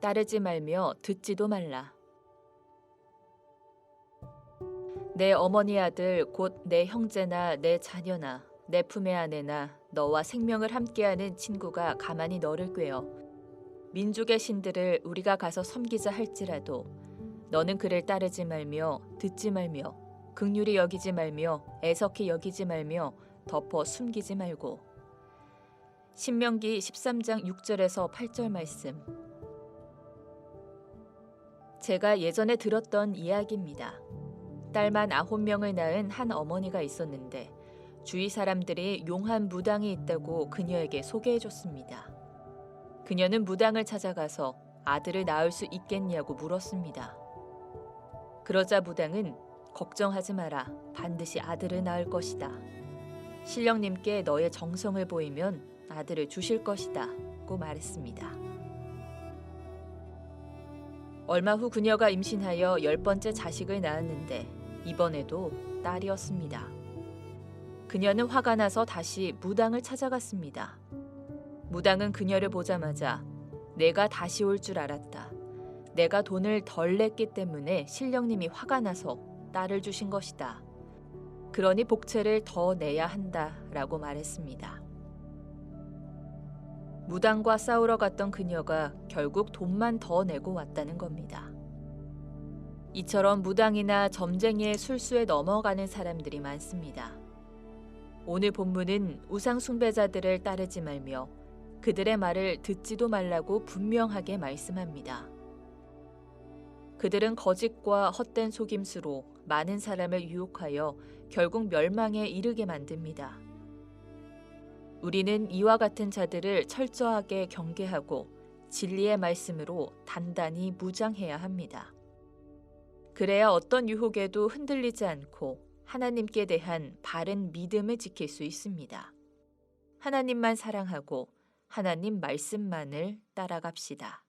따르지 말며 듣지도 말라. 내 어머니 아들 곧 내 형제나 내 자녀나 내 품의 아내나 너와 생명을 함께하는 친구가 가만히 너를 꾀어 민족의 신들을 우리가 가서 섬기자 할지라도 너는 그를 따르지 말며 듣지 말며 극률이 여기지 말며 애석히 여기지 말며 덮어 숨기지 말고 신명기 13장 6절에서 8절 말씀 제가 예전에 들었던 이야기입니다. 딸만 아홉 명을 낳은 한 어머니가 있었는데 주위 사람들이 용한 무당이 있다고 그녀에게 소개해 줬습니다. 그녀는 무당을 찾아가서 아들을 낳을 수 있겠냐고 물었습니다. 그러자 무당은 걱정하지 마라. 반드시 아들을 낳을 것이다. 신령님께 너의 정성을 보이면 아들을 주실 것이다. 고 말했습니다. 얼마 후 그녀가 임신하여 열 번째 자식을 낳았는데 이번에도 딸이었습니다. 그녀는 화가 나서 다시 무당을 찾아갔습니다. 무당은 그녀를 보자마자 내가 다시 올 줄 알았다. 내가 돈을 덜 냈기 때문에 신령님이 화가 나서 딸을 주신 것이다. 그러니 복채를 더 내야 한다 라고 말했습니다. 무당과 싸우러 갔던 그녀가 결국 돈만 더 내고 왔다는 겁니다. 이처럼 무당이나 점쟁이의 술수에 넘어가는 사람들이 많습니다. 오늘 본문은 우상 숭배자들을 따르지 말며 그들의 말을 듣지도 말라고 분명하게 말씀합니다. 그들은 거짓과 헛된 속임수로 많은 사람을 유혹하여 결국 멸망에 이르게 만듭니다. 우리는 이와 같은 자들을 철저하게 경계하고 진리의 말씀으로 단단히 무장해야 합니다. 그래야 어떤 유혹에도 흔들리지 않고 하나님께 대한 바른 믿음을 지킬 수 있습니다. 하나님만 사랑하고 하나님 말씀만을 따라갑시다.